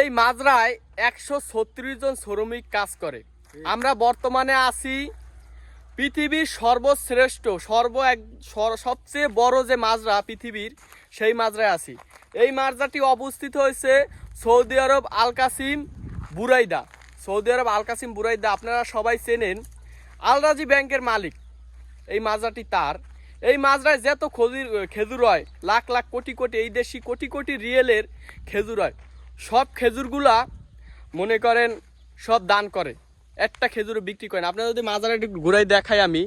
এই মাজরায় একশো ছত্রিশ জন শ্রমিক কাজ করে। আমরা বর্তমানে আছি পৃথিবীর সর্বশ্রেষ্ঠ, সর্ব এক সবচেয়ে বড় যে মাজরা পৃথিবীর, সেই মাজরায় আছি। এই মাজরাটি অবস্থিত হয়েছে Saudi Arab Al Qassim Buraidah. Saudi Arab Al Qassim Buraidah, আপনারা সবাই চেনেন। আলরাজি ব্যাংকের মালিক এই মাজরাটি তার। এই মাজরায় যত খজুর, খেজুর হয়, লাখ লাখ কোটি কোটি, এই দেশি কোটি কোটি রিয়েলের খেজুর হয়। সব খেজুরগুলা, মনে করেন, সব দান করে। একটা খেজুর বিক্রি করেন আপনারা যদি মাজারা একটু ঘুরাই দেখাই আমি,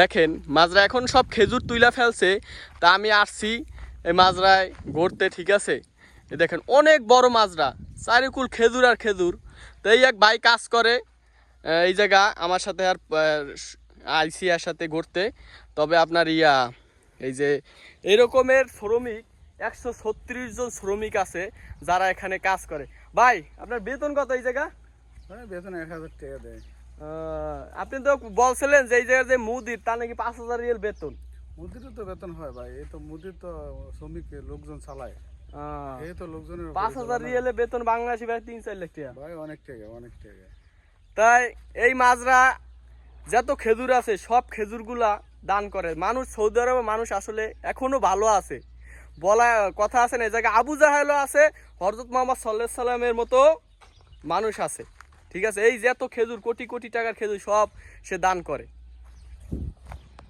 দেখেন, মাজরা এখন সব খেজুর তুইলা ফেলছে, তা আমি আসছি এই মাজরায় ঘুরতে, ঠিক আছে? এই দেখেন, অনেক বড় মাজরা, চারিকুল খেজুর আর খেজুর। তো এই এক ভাই কাজ করে এই জায়গা, আমার সাথে আর আইসি আর সাথে ঘুরতে। তবে আপনার ইয়া, এই যে, এরকমের শ্রমিক একশো ছত্রিশ জন শ্রমিক আছে যারা এখানে কাজ করে। ভাই আপনার বেতন কত এই জায়গা? হ্যাঁ বেতন এক হাজার টাকা দেয়। আপনি তো বলছিলেন যে এই জায়গার যে মুদির তার নাকি পাঁচ হাজার রিয়েল বেতন। মুদিরও তো বেতন হয় ভাই এই তো মুদির তো শ্রমিক লোকজন চালায়। এই তো লোকজনের পাঁচ হাজার। রিয়েলে বেতন বাংলাদেশি ভাই তিন চার লাখ টাকা। ভাই অনেক টাকা অনেক টাকা। তাই এই মাজরা যত খেজুর আছে সব খেজুরগুলা দান করে মানুষ সৌদি আরবে মানুষ আসলে এখনও ভালো আছে। বলা কথা আছে না, এই জায়গায় আবু জাহেলও আছে হরজত মোহাম্মদ সাল্লাহ সাল্লামের মতো মানুষ আছে। ঠিক আছে? এই যে এত খেজুর, কোটি কোটি টাকার খেজুর সব সে দান করে।